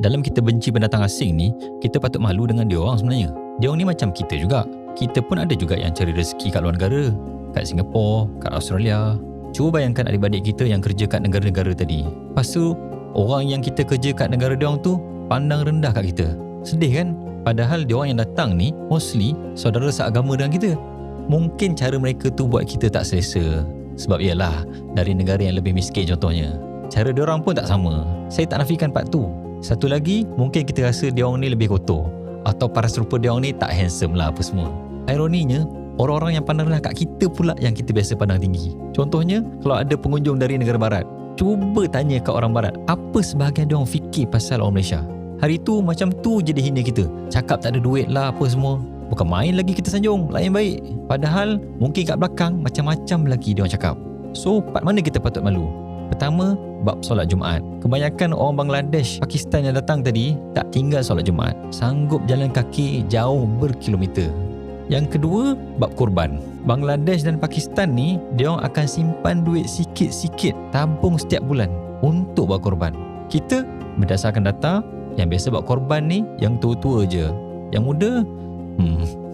dalam kita benci pendatang asing ni, kita patut malu dengan dia orang sebenarnya. Dia orang ni macam kita juga. Kita pun ada juga yang cari rezeki kat luar negara. Kat Singapura, kat Australia. Cuba bayangkan adik-adik kita yang kerja kat negara-negara tadi. Lepas tu, orang yang kita kerja kat negara dia orang tu pandang rendah kat kita. Sedih kan? Padahal dia orang yang datang ni mostly saudara seagama dengan kita. Mungkin cara mereka tu buat kita tak selesa. Sebab ialah dari negara yang lebih miskin contohnya. Cara dia orang pun tak sama. Saya tak nafikan part tu. Satu lagi, mungkin kita rasa dia orang ni lebih kotor. Atau paras rupa dia orang ni tak handsome lah apa semua. Ironinya, orang-orang yang pandang rendah kat kita pula yang kita biasa pandang tinggi. Contohnya, kalau ada pengunjung dari negara barat, cuba tanya kat orang barat, apa sebahagian dia orang fikir pasal orang Malaysia? Hari tu macam tu je dia hina kita. Cakap tak ada duit lah apa semua. Bukan main lagi kita sanjung, lain baik. Padahal mungkin kat belakang macam-macam lagi dia orang cakap. So, part mana kita patut malu? Pertama, bab solat Jumaat. Kebanyakan orang Bangladesh, Pakistan yang datang tadi tak tinggal solat Jumaat. Sanggup jalan kaki jauh berkilometer. Yang kedua, bab kurban. Bangladesh dan Pakistan ni, dia akan simpan duit sikit-sikit tabung setiap bulan untuk buat korban. Kita berdasarkan data yang biasa buat korban ni yang tua-tua je. Yang muda, hmm,